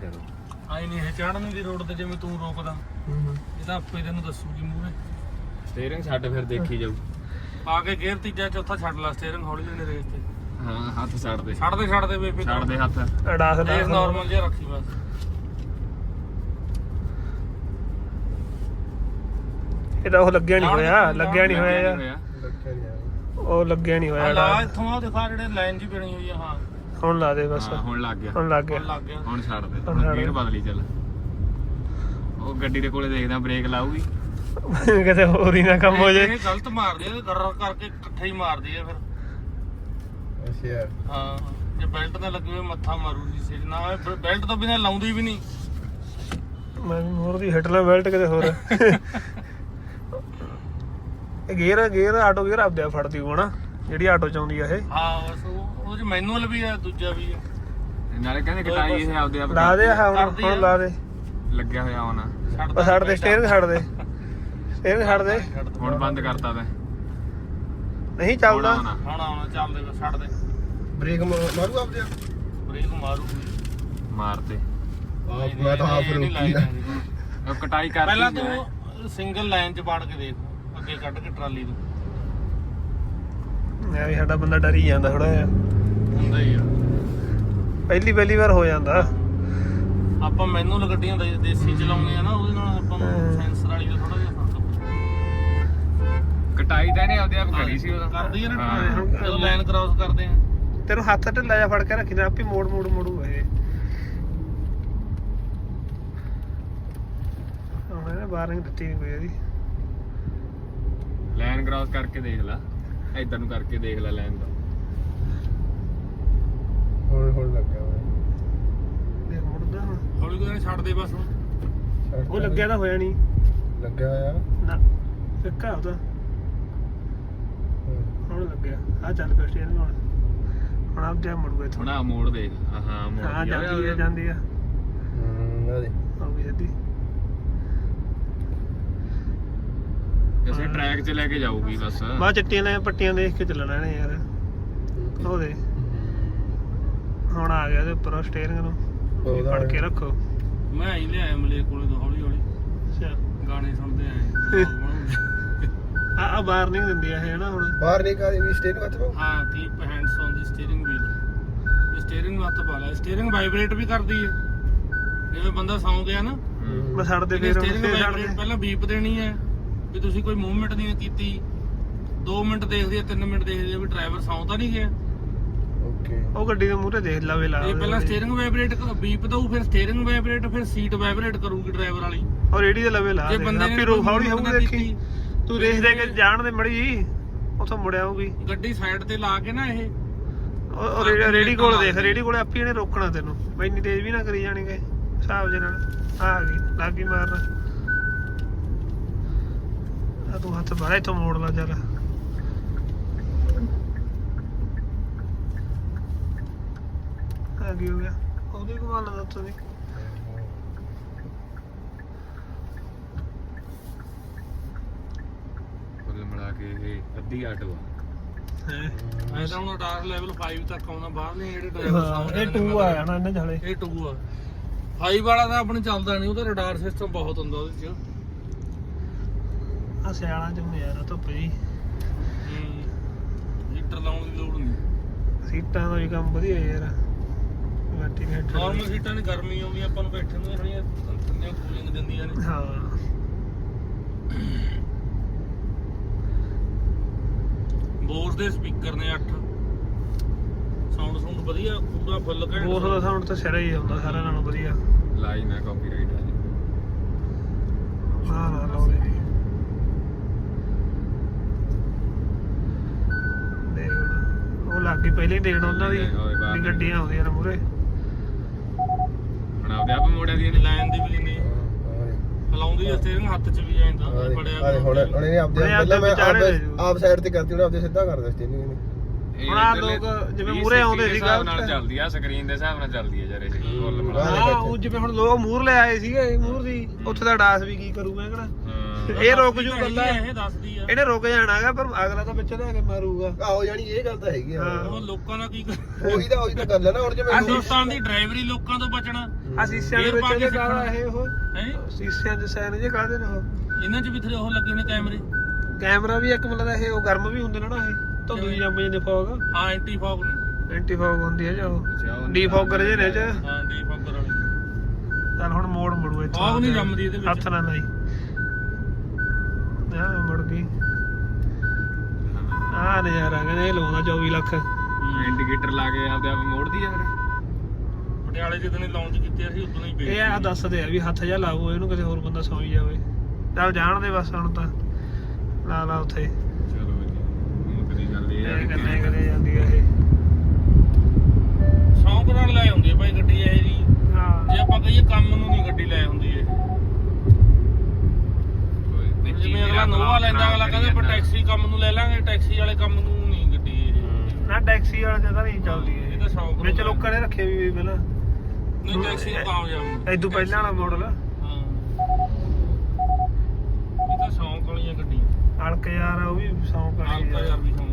ਕਰੋ। ਆਈ ਨਹੀਂ ਇਹ ਚੜਨ ਦੀ ਰੋਡ ਤੇ ਜਿਵੇਂ ਤੂੰ ਰੋਕਦਾ। ਇਹ ਤਾਂ ਆਪੇ ਤੈਨੂੰ ਦੱਸੂਗੀ ਮੂਹਰੇ ਸਟੀਅਰਿੰਗ ਛੱਡ ਫਿਰ ਦੇਖੀ ਜਾਊ। ਪਾ ਕੇ ਗੇਅਰ ਤੀਜਾ ਚੌਥਾ ਛੱਡ ਲਾ ਸਟੀਅਰਿੰਗ ਹੌਲੀ ਹੌਲੀ ਰੇਸ ਤੇ। ਹਾਂ ਹੱਥ ਛੱਡ ਦੇ। ਛੱਡ ਦੇ ਛੱਡ ਦੇ ਬੇਫਿਕਰ ਛੱਡ ਦੇ ਹੱਥ। ਅਡਾਸ ਨਾਰਮਲ ਜਿਹਾ ਰੱਖੀ ਬਸ। ਇਹਦਾ ਉਹ ਲੱਗਿਆ ਨਹੀਂ ਹੋਇਆ ਲੱਗਿਆ ਨਹੀਂ ਹੋਇਆ। ਯਾਰ। ਉਹ ਲੱਗਿਆ ਨਹੀਂ ਹੋਇਆ ਲਾ। ਇੱਥੋਂ ਆ ਦਿਖਾ ਜਿਹੜੇ ਲਾਈਨ ਜੀ ਬਣੀ ਹੋਈ ਆ ਹਾਂ। ਹੁਣ ਲਾ ਦੇ ਬਸ। ਹਾਂ ਹੁਣ ਲੱਗ ਗਿਆ। ਹੁਣ ਲੱਗ ਗਿਆ। ਹੁਣ ਲੱਗ ਗਿਆ। ਹੁਣ ਛੱਡ ਦੇ। ਹੁਣ ਹੁਣ ਛੱਡ ਗੇਅਰ ਦੇ। ਬਦਲੀ ਚੱਲ। ਉਹ ਗੱਡੀ ਦੇ ਕੋਲੇ ਦੇਖਦਾ ਬ੍ਰੇਕ ਲਾਊਗੀ। ਕਿਤੇ ਹੋਰ ਹੀ ਨਾ ਕੰਮ ਹੋ ਜੇ। ਇਹ ਗਲਤ ਮਾਰਦੀ ਆ ਗਰਰ ਕਰਕੇ ਇਕੱਠੇ ਹੀ ਮਾਰਦੀ ਆ ਫਿਰ। ਅੱਛਾ ਹਾਂ ਜੇ ਬੈਲਟ ਨਾ ਲੱਗੇ ਮੱਥਾ ਮਾਰੂਗੀ ਸਿਰ। ਨਾ ਬੈਲਟ ਤੋਂ ਬਿਨਾਂ ਲਾਉਂਦੀ ਵੀ ਨਹੀਂ। ਮੈਂ ਵੀ ਹੋਰ ਦੀ ਹਿੱਟ ਲਾ ਬੈਲਟ ਕਿਤੇ ਹੋਰ। ਇਹ ਗੇਅਰ ਗੇਅਰ ਆਟੋ ਗੇਅਰ ਆਪਦੇ ਆਪ ਫੜਦੀ ਹੋਣਾ ਜਿਹੜੀ ਆਟੋ ਚ ਆਉਂਦੀ ਆ ਇਹ। ਹਾਂ ਬਸ ਉਹ ਉਹ ਚ ਮੈਨੂਅਲ ਵੀ ਆ ਦੂਜਾ ਵੀ ਆ। ਨਾਲੇ ਕਹਿੰਦੇ ਕਟਾਈ ਇਹ ਆਪਦੇ ਆਪ ਲਾ ਦੇ ਆਹ ਹੁਣ ਕਰਦੀ ਆ। ਹੁਣ ਲਾ ਦੇ। ਲੱਗਿਆ ਹੋਇਆ ਹੋਣਾ। ਛੱਡ ਬਸ ਛੱਡ ਦੇ ਸਟੇਅਰਿੰਗ ਛੱਡ ਦੇ। ਸਟੇਅਰਿੰਗ ਛੱਡ ਦੇ। ਹੁਣ ਬੰਦ ਕਰਤਾ ਤੈਂ। ਨਹੀਂ ਚੱਲਦਾ। ਹੁਣ ਆਉਣਾ। ਹੁਣ ਆਉਣਾ ਚੱਲਦੇ ਬਸ ਛੱਡ ਦੇ। ਬ੍ਰੇਕ ਮਾਰੂ ਆਪਦੇ ਬ੍ਰੇਕ ਮਾਰ ਤੇ ਆਪ ਮੈਂ ਤਾਂ ਆਪ ਰੋਕੀ। ਉਹ ਕਟਾਈ ਕਰ ਪਹਿਲਾਂ ਤੂੰ ਸਿੰਗਲ ਲਾਈਨ ਚ ਪਾੜ ਕੇ ਦੇਖ ਅੱਗੇ ਕੱਢ ਕੇ ਟਰਾਲੀ ਨੂੰ। ਮੈਂ ਵੀ ਸਾਡਾ ਬੰਦਾ ਡਰੀ ਜਾਂਦਾ ਥੋੜਾ ਜਿਹਾ। ਆ ਪਹਿਲੀ ਪਹਿਲੀ ਵਾਰ ਹੋ ਜਾਂਦਾ। ਆਪਾਂ ਮੈਨੂਅਲ ਗੱਡੀਆਂ ਦੇ ਦੇਸੀ ਚਲਾਉਂਦੇ ਆ ਨਾ ਉਹਦੇ ਨਾਲ ਆਪਾਂ ਨੂੰ। ਸੈਂਸਰ ਵਾਲੀ ਦਾ ਥੋੜਾ ਜਿਹਾ ਫ਼ਰਕ। ਕਟਾਈ ਤਾਂ ਇਹਨੇ ਆਪਦੇ ਆਪ ਕਰੀ ਸੀ ਉਹਦਾ। ਕਰਦੀ ਆ ਨਾ ਹਾਂ। ਜਦੋਂ ਲਾਈਨ ਕ੍ਰਾਸ ਕਰਦੇ ਆ। ਤੈਨੂੰ ਹੱਥ ਢਿੱਲਾ ਜਿਹਾ ਫੜ ਕੇ ਰੱਖੀ ਨਾ ਆਪੇ ਮੋੜ ਮੋੜ ਮੋੜੂ ਇਹ। ਹੁਣ ਇਹਨੇ ਵਾਰਨਿੰਗ ਦਿੱਤੀ ਨਹੀਂ ਕੋਈ ਇਹਦੀ। ਲਾਈਨ ਕ੍ਰਾਸ ਕਰਕੇ ਦੇਖ ਲੈ। ਇਧਰ ਨੂੰ ਕਰਕੇ ਦੇਖ ਲੈ ਲਾਈਨ ਦਾ। ਹੁਣ ਹੁਣ ਲੱਗਿਆ ਹੋਇਆ। ਦੇਖ ਮੁੜਦਾ ਹੁਣ। ਹੌਲੀ ਕੋਈ ਛੱਡ ਦੇ ਬਸ ਛੱਡ ਉਹ ਲੱਗਿਆ ਤਾਂ ਹੋਇਆ ਨਹੀਂ। ਲੱਗਿਆ ਹੋਇਆ? ਨਾ ਫਿੱਕਾ ਉਹਦਾ। ਹੂੰ। ਹੁਣ ਲੱਗਿਆ। ਆ ਚੱਲ ਪਿਆ ਸਟੇਅਰਿੰਗ ਹੁਣ। ਹੁਣ ਆਪ ਜਾ ਮੁੜੂਗਾ ਇੱਥੋਂ। ਹੁਣ ਆ ਮੋੜ ਆਹ ਹਾਂ ਮੋੜ ਹਾਂ ਗਿਆ ਜਾਂਦੀ ਹੈ ਜਾਂਦੀ ਆ। ਹੂੰ ਆ ਦੇ। ਹੋ ਗਈ ਸਿੱਧੀ ਕਿਸੇ ਟਰੈਕ 'ਚ ਲੈ ਕੇ ਜਾਊਗੀ ਬਸ। ਬਾਅਦ ਚਿੱਟੀਆਂ ਲੈ ਪੱਟੀਆਂ ਦੇਖ ਕੇ ਚੱਲਣਾ ਨੇ ਯਾਰ। ਉਹ ਦੇ। ਹੁਣ ਆ ਗਿਆ ਇਹਦੇ ਉੱਪਰ ਸਟੇਅਰਿੰਗ ਨੂੰ। ਉਹਦਾ ਫੜ ਕੇ ਰੱਖੋ। ਮੈਂ ਹੀ ਲਿਆਇਆ ਮਲੇ ਕੋਲੇ ਤੋਂ ਹੌਲੀ ਹੌਲੀ। ਅੱਛਾ। ਗਾਣੇ ਸੁਣਦੇ ਆਏ। ਆ ਆ ਬਾਹਰ ਨਹੀਂ ਦਿੰਦੀ ਆ ਇਹ ਨਾ ਹੁਣ। ਬਾਹਰ ਨਹੀਂ ਕਾ ਵੀ ਸਟੇਟ ਵਿੱਚ ਪਾਓ। ਹਾਂ keep hands on the steering wheel steering ਨੂੰ ਹੱਥ ਪਾ ਲੈ। ਸਟੀਅਰਿੰਗ ਵਾਈਬ੍ਰੇਟ ਵੀ ਕਰਦੀ ਹੈ ਜਿਵੇਂ ਬੰਦਾ ਸੌਂ ਗਿਆ ਨਾ। ਮੈਂ ਛੱਡ ਦੇ ਫੇਰ ਸਟੀਅਰਿੰਗ ਵਾਈਬ੍ਰੇਟ ਦੇ ਪਹਿਲਾਂ ਬੀਪ ਦੇਣੀ ਹੈ ਵੀ ਤੁਸੀਂ ਕੋਈ ਮੂਵਮੈਂਟ ਨਹੀਂ ਕੀਤੀ। 2 ਮਿੰਟ ਦੇਖਦੀ ਹੈ 3 ਮਿੰਟ ਦੇਖਦੀ ਹੈ ਵੀ ਡਰਾਈਵਰ ਸੌਂ ਤਾਂ ਨਹੀਂ ਗਿਆ। ਓਕੇ ਉਹ ਗੱਡੀ ਦੇ ਮੂਹਰੇ ਦੇਖ ਲਵੇ ਲਾ ਇਹ ਪਹਿਲਾਂ ਸਟੀਅਰਿੰਗ ਵਾਈਬ੍ਰੇਟ ਬੀਪ ਦਊ ਫਿਰ ਸਟੀਅਰਿੰਗ ਵਾਈਬ੍ਰੇਟ ਫਿਰ ਸੀਟ ਵਾਈਬ੍ਰੇਟ ਕਰੂਗੀ ਡਰਾਈਵਰ ਵਾਲੀ। ਔਰ ਰੇੜੀ ਦੇ ਲਵੇ ਲਾ ਜੇ ਬੰਦੇ ਨੇ ਆਪੇ ਰੋ ਕੋਈ ਹੌਲੀ ਹੌਲੀ ਦੇਖੀ। ਤੂੰ ਰੇਸ ਦੇ ਕੇ ਜਾਣ ਦੇ ਮੜੀ ਜੀ ਉਥੋਂ ਮੁੜ ਆਊਗੀ। ਗੱਡੀ ਸਾਈਡ ਤੇ ਲਾ ਕੇ ਨਾ ਇਹ। ਉਹ ਉਹ ਰੇੜੀ- ਕੋਲ ਦੇਖ ਰੇੜੀ ਕੋਲੇ ਆਪੇ ਇਹਨੇ ਰੋਕਣਾ ਤੈਨੂੰ। ਬਈ ਇੰਨੀ ਤੇਜ਼ ਵੀ ਨਾ ਕਰੀ ਜਾਣੀ ਗੇ ਹਿਸਾਬ ਜੇ ਨਾਲ। ਆ ਗਈ ਲੱਗ ਮਾਰਨ। ਆ ਤੂੰ ਹੱਥ ਬਾਹਰ ਇੱਥੋਂ ਮੋੜ ਲਾ ਚੱਲ। ਆ ਗਈ ਹੋ ਗਿਆ ਉਹਦੀ ਕਮਾਲ ਦਾ ਦੀ ਕੁੱਲ ਮਿਲਾ ਕੇ ਇਹ ਅੱਧੀ ਆਟੋ ਆ। ਹੈ? ਐ ਤਾਂ ਹੁਣ ਟਾਰ ਲੈਵਲ 5 ਤੱਕ ਆਉਣਾ ਬਾਹਰਲੇ ਜਿਹੜੇ ਡਰਾਈਵਰ ਹਾਂ ਇਹ 2 ਆ ਜਾਣਾ ਇਹਨਾਂ ਚ ਹਲੇ ਇਹ 2 ਆ। 5 ਵਾਲਾ ਤਾਂ ਆਪਣੇ ਚੱਲਦਾ ਨਹੀਂ ਉਹਦਾ ਰਡਾਰ ਸਿਸਟਮ ਬਹੁਤ ਹੁੰਦਾ ਉਹਦੇ ਚ। ਆ ਸਿਆਲਾਂ ਚ ਹੁੰਦੇ ਯਾਰ ਧੁੱਪ ਜੀ। ਹੀਟਰ ਲਾਉਣ ਦੀ ਲੋੜ ਨਹੀਂ। ਸੀਟਾਂ ਦਾ ਵੀ ਕੰਮ ਵਧੀਆ ਯਾਰ। ਵੈਂਟੀਲੇਟਰ ਨਾਰਮਲ ਸੀਟਾਂ ਨੇ ਗਰਮੀ ਆਉਂਦੀ ਆਪਾਂ ਨੂੰ ਬੈਠਣ ਨੂੰ ਥੋੜੀਆਂ ਠੰਡੀਆਂ ਕੂਲਿੰਗ ਦਿੰਦੀਆਂ ਨੇ। ਹਾਂ। ਬੋਸ ਦੇ ਸਪੀਕਰ ਨੇ 8 ਸਾਊਂਡ ਸਾਊਂਡ ਵਧੀਆ ਪੂਰਾ ਫੁੱਲ ਘੈਂਟ ਬੋਸ ਦਾ ਸਾਊਂਡ ਤਾਂ ਸਿਰਾ ਹੀ ਆਉਂਦਾ ਸਾਰਿਆਂ ਨਾਲੋਂ ਵਧੀਆ। ਲਾਈ ਨਾ ਕਾਪੀਰਾਈਟ ਆ ਨਾ ਲਾਉਂਦੇ ਜੀ ਦੇਖ ਹੁਣ, ਉਹ ਲੱਗ ਗਈ ਪਹਿਲੇ ਹੀ ਦੇਣ ਉਹਨਾਂ ਦੀ। ਗੱਡੀਆਂ ਆਉਂਦੀਆਂ ਨੇ ਮੂਰੇ ਹੁਣ ਆਪਦੇ ਆਪ ਮੋੜਿਆ ਦੀ ਲਾਈਨ ਦੀ ਵੀ ਲੈਂਦੀ ਹਲਾਉਂਦੀ ਐ ਸਟੀਅਰਿੰਗ ਹੱਥ 'ਚ ਵੀ ਜਾਂਦਾ ਆ ਬੜਿਆ ਦੇ ਹੁਣ ਉਹਨੇ ਆਪਦੇ ਪਹਿਲਾਂ ਮੈਂ ਆਪ ਸਾਈਡ ਤੇ ਕਰਤੀ ਉਹਨੇ ਆਪਦੇ ਸਿੱਧਾ ਕਰ ਦਿੱਤੀ ਨਹੀਂ ਇਹ ਹੁਣ ਆਹ ਲੋਕ ਜਿਵੇਂ ਮੂਹਰੇ ਆਉਂਦੇ ਸੀ ਹਿਸਾਬ ਨਾਲ। ਚੱਲਦੀ ਆ ਸਕਰੀਨ ਦੇ ਹਿਸਾਬ ਨਾਲ ਚੱਲਦੀ ਆ ਯਾਰ ਇਹ ਹੂੰ। ਉਹ ਜਿਵੇਂ ਹੁਣ ਲੋਕ ਮੂਹਰ ਲੈ ਆਏ ਸੀਗੇ ਮੂਹਰ ਦੀ ਉੱਥੇ ਦਾ ਡਾਸ ਵੀ ਕੀ ਕਰੂ ਮੈਂ ਕਹਣਾ ਹਾਂ। ਇਹ ਰੁਕ ਜੂ ਗੱਲਾਂ ਇਹ ਦੱਸਦੀ ਆ। ਇਹਨੇ ਰੁਕ ਜਾਣਾਗਾ ਪਰ ਅਗਲਾ ਤਾਂ ਵਿੱਚ ਲੈ ਕੇ ਮਾਰੂਗਾ। ਆਹੋ ਜਾਨੀ ਇਹ ਗੱਲ ਤਾਂ ਹੈਗੀ ਆ। ਹਾਂ। ਲੋਕਾਂ ਦਾ ਕੀ ਕਰ? ਉਹੀ ਤਾਂ ਉਹੀ ਤਾਂ ਗੱਲ ਹੈ ਨਾ ਹੁਣ ਜਿਵੇਂ ਹਿੰਦੁਸਤਾਨ ਦੀ ਡਰਾਈਵਰੀ ਲੋਕਾਂ ਤੋਂ ਬਚਣਾ। ਆ ਸੀਸਿਆਂ ਦੇ ਵਿੱਚ ਕੇ ਸਿੱਖਣਾ। ਇਹ ਉਹ ਹੈ? ਸੀਸਿਆਂ ਦੇ ਸਾਈਨ ਜੇ ਕਾਹਦੇ ਨੇ ਉਹ? ਇਹਨਾਂ 'ਚ ਵੀ ਥਰੇ ਉਹ ਲੱਗੇ ਨੇ ਕੈਮਰੇ। ਕੈਮਰਾ ਵੀ ਇੱਕ ਮਤਲਬ ਇਹ ਉਹ ਗਰਮ ਵੀ ਹੁੰਦੇ ਨੇ ਨਾ ਇਹ। ਧੁੰਦ ਦੀ ਜੰਮ ਜਾਂਦੇ ਫੌਗ? ਹਾਂ ਐਂਟੀ ਫੌਗ ਨੇ। ਐਂਟੀ ਫੌਗ ਹੁੰਦੀ ਹੈ ਜੋ। ਡੀਫੌਗਰ ਜੇ ਨੇ ਚ? ਹਾਂ ਡੀ ਫੌਗਰ ਵਾਲੀ ਚੱਲ ਹੁਣ ਮੋੜ ਮੜੂ ਇੱਥੇ ਫੌਗ ਨਹੀਂ ਜੰਮਦੀ ਇਹਦੇ ਵਿੱਚ। ਹੱਥ ਨਾਲ ਨਹੀਂ ਆ ਮੁੜ ਗਈ ਆ ਨਜ਼ਾਰਾ ਕਹਿੰਦੇ ਇਹ ਲਵਾਉਂਦਾ 24 ਲੱਖ। ਇੰਡੀਕੇਟਰ ਲਾ ਕੇ ਆਪਦੇ ਆਪ ਮੋੜਦੀ ਆ ਫਿਰ। ਪਟਿਆਲੇ ਜਦੋਂ ਨੇ ਲਾਂਚ ਕੀਤੇ ਸੀ ਉਦੋਂ ਹੀ ਇਹ ਆ। ਦੱਸਦੇ ਆ ਵੀ ਹੱਥ ਜਾ ਲਾਓ ਇਹਨੂੰ ਕਿਸੇ ਹੋਰ ਬੰਦਾ ਸੌਂ ਹੀ ਜਾਵੇ। ਚੱਲ ਜਾਣ ਦੇ ਬਸ ਹੁਣ ਤਾਂ। ਲਾ ਲਾ ਉੱਥੇ। ਮੁੱਕਦੀ ਗੱਲ ਇਹ ਆ ਕਿ ਕਿੰਨੇ ਕਦੇ ਜਾਂਦੀ ਆ ਇਹ ਸ਼ੌਂਕ ਨਾਲ ਲੈ ਆਉਂਦੀ ਹੈ ਭਾਈ ਗੱਡੀ ਇਹ ਜੀ। ਹਾਂ। ਜੇ ਆਪਾਂ ਕਹੀਏ ਕੰਮ ਨੂੰ ਨਹੀਂ ਗੱਡੀ ਲੈ ਆਉਂਦੀ ਇਹ। ਜਿਵੇਂ ਅਗਲਾ ਨੋਵਾ ਲੈਂਦਾ ਅਗਲਾ ਕਰੀ ਕਹਿੰਦਾ ਜਾਂਦਾ। ਟੈਕਸੀ ਕੰਮ ਨੂੰ ਲੈ ਲਾਂਗੇ ਟੈਕਸੀ ਵਾਲੇ ਕੰਮ ਨੂੰ ਨਹੀਂ ਗੱਡੀ ਇਹ। ਨਾ ਟੈਕਸੀ ਵਾਲਾ ਜਗ੍ਹਾ ਨਹੀਂ ਚੱਲਦੀ ਇਹ। ਤਾਂ ਸ਼ੌਂਕ ਵਿੱਚ ਲੋਕਾਂ ਨੇ ਰੱਖੇ ਵੀ ਪਹਿਲਾਂ। ਨਹੀਂ ਟੈਕਸੀ ਨੂੰ ਕਾਮਯਾਬ ਇਦੋਂ ਪਹਿਲਾਂ ਵਾਲਾ ਮਾਡਲ ਹਾਂ। ਇਹ ਤਾਂ ਸ਼ੌਂਕ ਵਾਲੀਆਂ ਗੱਡੀਆਂ। ਹਲਕ ਯਾਰ ਉਹ ਵੀ ਸੌਂ ਹਾਲਕਾ ਕਰੀ ਯਾਰ ਵੀ ਸ਼ੌਂਕ